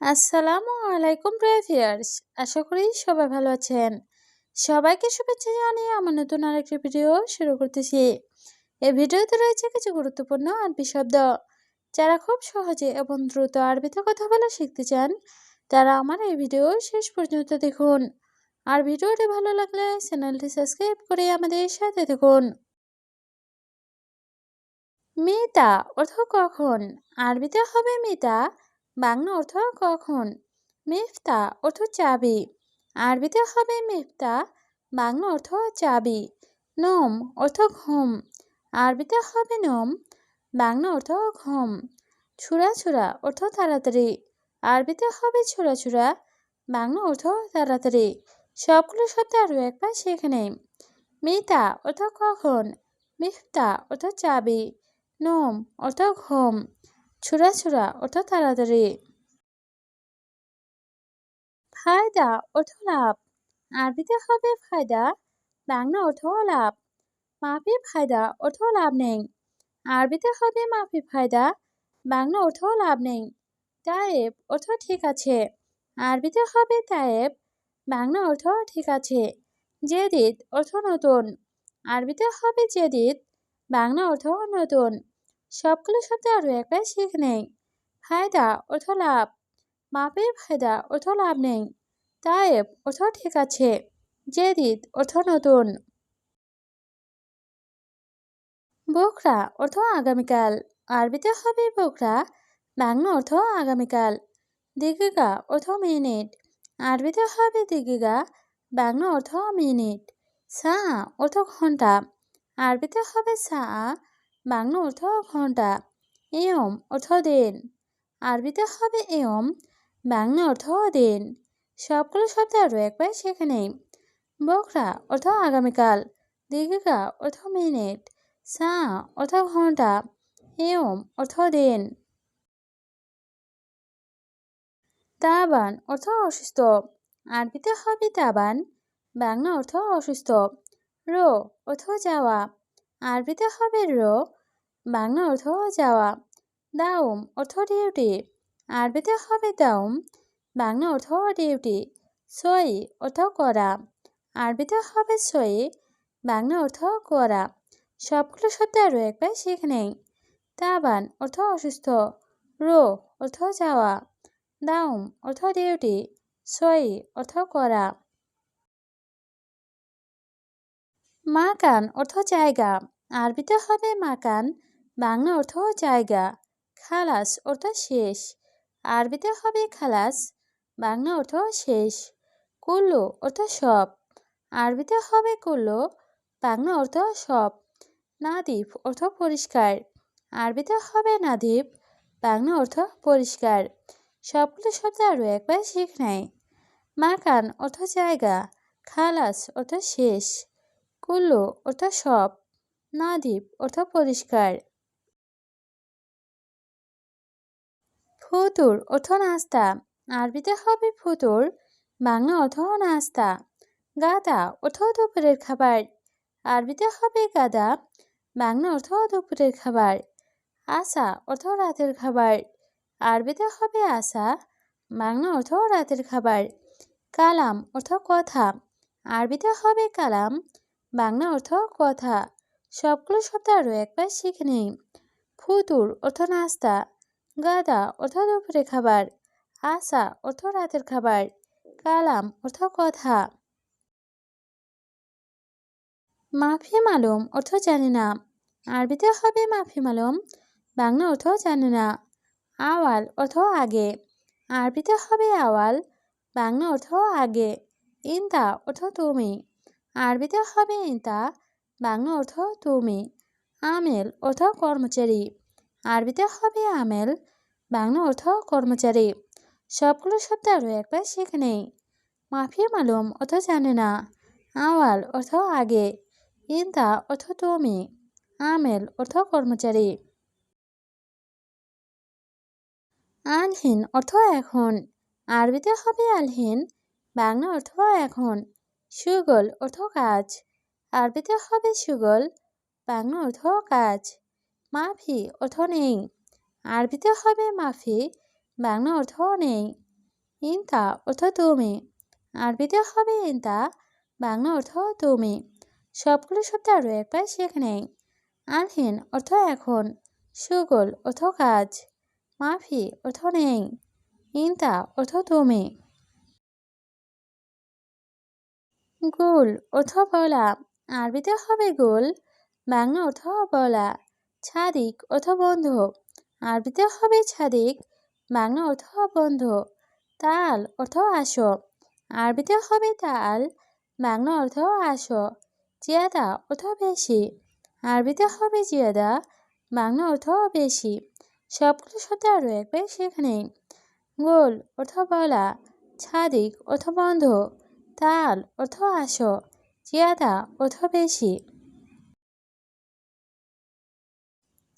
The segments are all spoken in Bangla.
আসসালামু আলাইকুম প্রিয়ার্স আশা করি সবাই ভালো আছেন। সবাইকে শুভেচ্ছা জানিয়ে আমার নতুন আরেকটি ভিডিও শুরু করতেছি। এই ভিডিওতে রয়েছে কিছু গুরুত্বপূর্ণ আরবি শব্দ। যারা খুব সহজে এবং দ্রুত আরবিতে কথা বলা শিখতে চান, তারা আমার এই ভিডিও শেষ পর্যন্ত দেখুন। আর ভিডিওটি ভালো লাগলে চ্যানেলটি সাবস্ক্রাইব করে আমাদের সাথে দেখুন মিতা অর্থ কখন? আরবিতে হবে মিতা বাংলা অর্থ কখন? মিফতা অর্থ চাবি। আরবিতে হবে মিফতা, বাংলা অর্থ চাবি। নোম অর্থ ঘুম। আরবিতে হবে নোম, বাংলা অর্থ ঘুম। ছুরা ছুরা অর্থ তাড়াতাড়ি। আরবিতে হবে ছুরা ছুরা, বাংলা অর্থ তাড়াতাড়ি। সবগুলো শব্দ আরও একবার শিখে নেই। মিতা অর্থ কখন? মিফতা অর্থ চাবি। নোম অর্থ ঘুম। ছুরা ছুরা অর্থ তাড়াতাড়ি। ফায়দা অর্থ লাভ আরবিতে হবে ফায়দা, বাংলা অর্থ লাভ মাফি ফায়দা অর্থ লাভ নেই। আরবিতে হবে মাফি ফায়দা, বাংলা অর্থ লাভ নেই। তায়েব অর্থ ঠিক আছে। আরবিতে হবে তায়েব, বাংলা অর্থ ঠিক আছে। জেদিদ অর্থ নতুন। আরবিতে হবে জেদিদ বাংলা অর্থ নতুন। সবগুলো শব্দ আরও একবার শিখ নেই। ফায়দা অর্থ লাভ। মাপে ফায়দা অর্থ লাভ নেই। তায়েব অর্থ ঠিক আছে। জেদিদ অর্থ নতুন। বোকরা অর্থ আগামীকাল। আরবিতে হবে বোকরা বাংলা অর্থ আগামীকাল। দিগিগা অর্থ মিনিট। আরবিতে হবে দিগিগা বাংলা অর্থ মিনিট। সা অর্থ ঘণ্টা। আরবিতে হবে সা বাংলা অর্থ ঘণ্টা এয়ম অর্থ দিন। আরবিতে হবে এয়ম বাংলা অর্থ দিন। সবগুলো শব্দ আরও একবার সেখানে বকরা অর্থ আগামীকাল, দীর্ঘিকা অর্থ মিনিট, সা অর্থ ঘণ্টা এয়ম অর্থ দিন। তাবান অর্থ অসুস্থ। আরবিতে হবে তাবান, বাংলা অর্থ অসুস্থ। রো অর্থ যাওয়া। আরবিতে হবে রো, বাংলা অর্থ যাওয়া। দাউম অর্থ ডিউটি। আরবিতে হবে দাউম, বাংলা অর্থ ডিউটি। সই অর্থ করা। আরবিতে হবে সই, বাংলা অর্থ করা। সবগুলো শব্দ আরও একবার শিখ নেই। তাবান অর্থ অসুস্থ। রো অর্থ যাওয়া। দাউম অর্থ ডিউটি। সই অর্থ করা। মাকান অর্থ জায়গা। আরবিতে হবে মাকান, বাংলা অর্থ জায়গা। খালাস অর্থ শেষ। আরবিতে হবে খালাস, বাংলা অর্থ শেষ। কুল্লু অর্থ সব। আরবিতে হবে কুল্লু, বাংলা অর্থ সব। নাদিফ অর্থ পরিষ্কার। আরবিতে হবে নাদিফ, বাংলা অর্থ পরিষ্কার। সবগুলো শব্দ আরও একবার শিখ নেয় মাকান অর্থ জায়গা, খালাস অর্থ শেষ। কুল্লু অর্থ সব। নাদিপ অর্থ পরিষ্কার। ফুতুর অর্থ নাস্তা। আরবিতে হবে ফুতুর, বাংলা অর্থ নাস্তা। গাদা অর্থ দুপুরের খাবার। আরবিতে হবে গাদা, বাংলা অর্থ দুপুরের খাবার। আসা অর্থ রাতের খাবার। আরবিতে হবে আসা, বাংলা অর্থ রাতের খাবার। কালাম অর্থ কথা। আরবিতে হবে কালাম বাংলা অর্থ কথা। সবগুলো শব্দ আরও একবার শিখে নেই। ফুতুর অর্থ নাস্তা, গাদা অর্থ দুপুরে খাবার, আসা অর্থ রাতের খাবার, কালাম অর্থ কথা। মাফি মালুম অর্থ জানে না। আরবিতে হবে মাফি মালুম, বাংলা অর্থ জানে না। আওয়াল অর্থ আগে, আরবিতে হবে আওয়াল, বাংলা অর্থ আগে। ইন্তা অর্থ তুমি। আরবিতে হবে ইন্তা বাংলা অর্থ তুমি, আমেল অর্থ কর্মচারী আরবিতে হবে আমেল, বাংলা অর্থ কর্মচারী, সবগুলো শব্দ আরও একবার শিখে নেই মাফি মালুম অর্থ জানে না, আওয়াল অর্থ আগে ইন্দা অর্থ তুমি, আমেল অর্থ কর্মচারী। আলহীন অর্থ এখন আরবিতে হবে আলহীন, বাংলা অর্থ এখন সুগল অর্থ কাজ। আরবিতে হবে সুগল, বাংলা অর্থ কাজ। মাফি অর্থ নেই। আরবিতে হবে মাফি, বাংলা অর্থ নেই। ইনতা অর্থ তুমি। আরবিতে হবে ইনতা, বাংলা অর্থ তুমি। সবগুলো শব্দ আরও একবার সেখানে আনহীন অর্থ এখন। সুগল অর্থ কাজ। মাফি অর্থ নেই। ইনতা অর্থ তুমি। গোল অর্থ বলা। আরবিতে হবে গোল, বাংলা অর্থ বলা। ছাদিক অর্থ বন্ধ। আরবিতে হবে ছাদিক, বাংলা অর্থ বন্ধু। তাল অর্থ আসো। আরবিতে হবে তাল, বাংলা অর্থ আসো। জিয়াদা অর্থ বেশি। আরবিতে হবে জিয়াদা, বাংলা অর্থ বেশি। সবগুলো শব্দ আরও একবার সেখানে গোল অর্থ বলা। ছাদিক অর্থ বন্ধ। তাল অর্থ আসো, জিয়াদা অর্থ বেশি।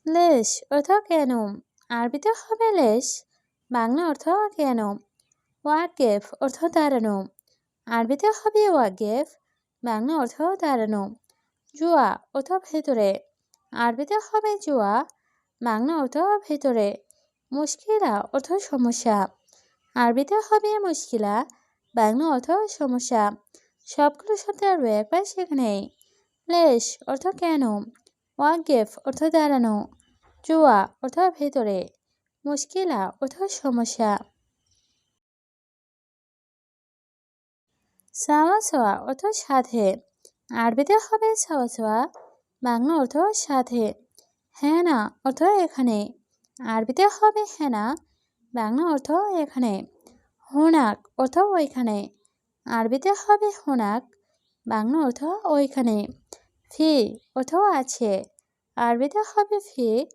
লেশ অর্থ কেন আরবিতে হবে লেশ, বাংলা অর্থ কেন ওয়াকেফ অর্থ দাঁড়ানো আরবিতে হবে ওয়াকেফ, বাংলা অর্থ দাঁড়ানো জুয়া অর্থ ভেতরে, আরবিতে হবে জুয়া, বাংলা অর্থ ভেতরে, মুশকিলা অর্থ সমস্যা, আরবিতে হবে মুশকিলা বাংলা অর্থ সমস্যা। সবগুলো শব্দ আরও একবার সেখানে। লেশ অর্থ কেন? ওয়াগেফ অর্থ দাঁড়ানো। জুয়া অর্থ ভেতরে। মুশকিলা অর্থ সমস্যা। সাওয়া সাওয়া অর্থ সাথে আরবিতে হবে সাওয়া সাওয়া বাংলা অর্থ সাথে হ্যানা অর্থ এখানে। আরবিতে হবে হেনা। বাংলা অর্থ এখানে। হোনাক অর্থ ওইখানে। আরবিতে হবে হোনাক, বাংলা অর্থ ওইখানে। ফি অর্থ আছে। আরবিতে হবে ফি,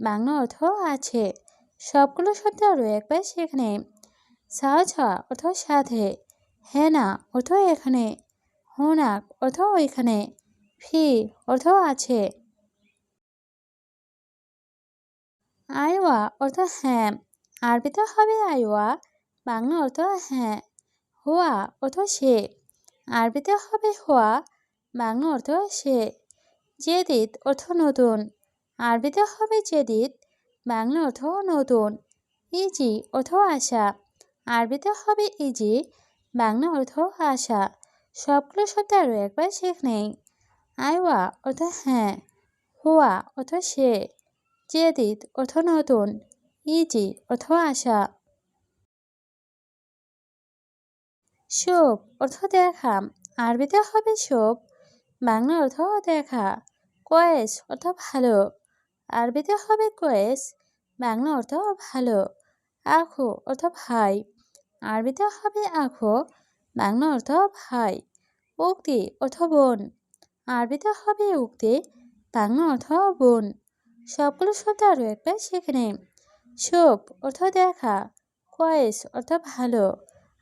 বাংলা অর্থ আছে। সবগুলো শব্দ আরও একবার সেখানে। সাহা অর্থ সাথে। হেনা অর্থ এখানে। হোনাক অর্থ ওইখানে। ফি অর্থ আছে। আইওয়া অর্থ হ্যাঁ। আরবিতে হবে আইওয়া বাংলা অর্থ হ্যাঁ হুয়া অর্থ সে। আরবিতে হবে হুয়া, বাংলা অর্থ সে। জেদিত অর্থ নতুন। আরবিতে হবে জেদিত, বাংলা অর্থ নতুন। ইজি অর্থ আশা। আরবিতে হবে ইজি, বাংলা অর্থ আশা। সবগুলো শব্দ আরও একবার শেখ নেই। আইওয়া অর্থ হ্যাঁ হুয়া অর্থ সে। জেদিত অর্থ নতুন। ইজি অর্থ আশা। শোভ অর্থ দেখা। আরবিতে হবে শোভ বাংলা অর্থ দেখা। কয়েস অর্থ ভালো। আরবিতে হবে কয়েস, বাংলা অর্থ ভালো। আখো অর্থ ভাই। আরবিতে হবে আখো, বাংলা অর্থ ভাই। উক্তি অর্থ বোন। আরবিতে হবে উক্তি, বাংলা অর্থ বোন। সবগুলো শব্দ আরও একবার শিখে নেই। শোভ অর্থ দেখা। কয়েস অর্থ ভালো।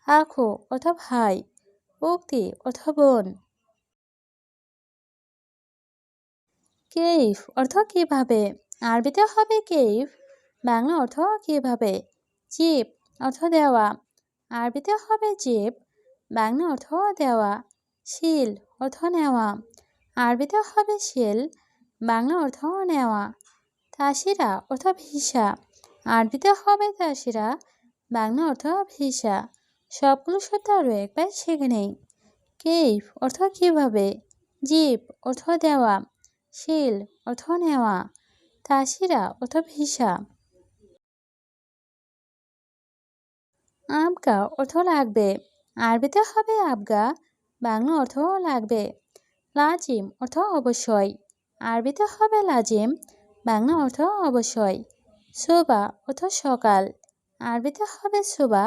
আখো অর্থ ভাই, উক্তি অর্থ বোন। কেইফ অর্থ কীভাবে? আরবিতে হবে কেইফ, বাংলা অর্থ কীভাবে? জিপ অর্থ দেওয়া। আরবিতে হবে জিপ বাংলা অর্থ দেওয়া। শিল অর্থ নেওয়া। আরবিতে হবে শিল, বাংলা অর্থ নেওয়া। তাসিরা অর্থ ভিসা। আরবিতে হবে তাসিরা, বাংলা অর্থ ভিসা। সবগুলো শব্দ আরও একবার শিখে নেই। কেইফ অর্থ কীভাবে? জিপ অর্থ দেওয়া। শিল অর্থ নেওয়া। তাসিরা অর্থ ভিসা। আবগা অর্থ লাগবে। আরবিতে হবে আবগা, বাংলা অর্থ লাগবে। লাজিম অর্থ অবশ্যই। আরবিতে হবে লাজিম, বাংলা অর্থ অবশ্যই। শোভা অর্থ সকাল। আরবিতে হবে শোভা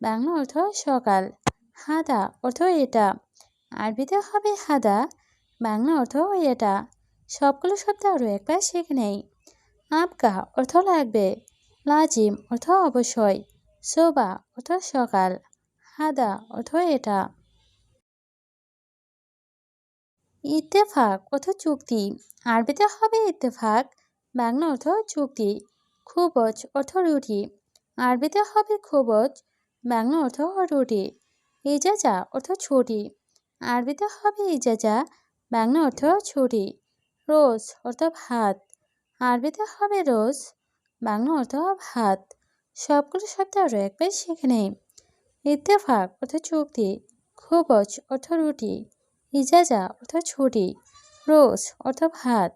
বাংলা অর্থ সকাল। হাদা অর্থ এটা। আরবিতে হবে হাদা, বাংলা অর্থ এটা। সবগুলো শব্দ আরও একবার শেখ নেই। আপকা অর্থ লাগবে। লাজিম অর্থ অবশ্যই। শোভা অর্থ সকাল। হাদা অর্থ এটা। ইত্তেফাক অর্থ চুক্তি। আরবিতে হবে ইত্তেফাক, বাংলা অর্থ চুক্তি। খুবজ অর্থ রুটি। আরবিতে হবে খুবজ বাংলা অর্থ রুটি ইজাজা অর্থ ছুটি। আরবিতে হবে ইজাজা বাংলা অর্থ ছুটি। রোজ অর্থ ভাত। আরবিতে হবে রোজ, বাংলা অর্থ ভাত। সবগুলো শব্দ আরও একবার শিখে নেই। ইত্তেফাক অর্থ চুক্তি, খুবজ অর্থ রুটি। ইজাজা অর্থ ছুটি। রোজ অর্থ ভাত।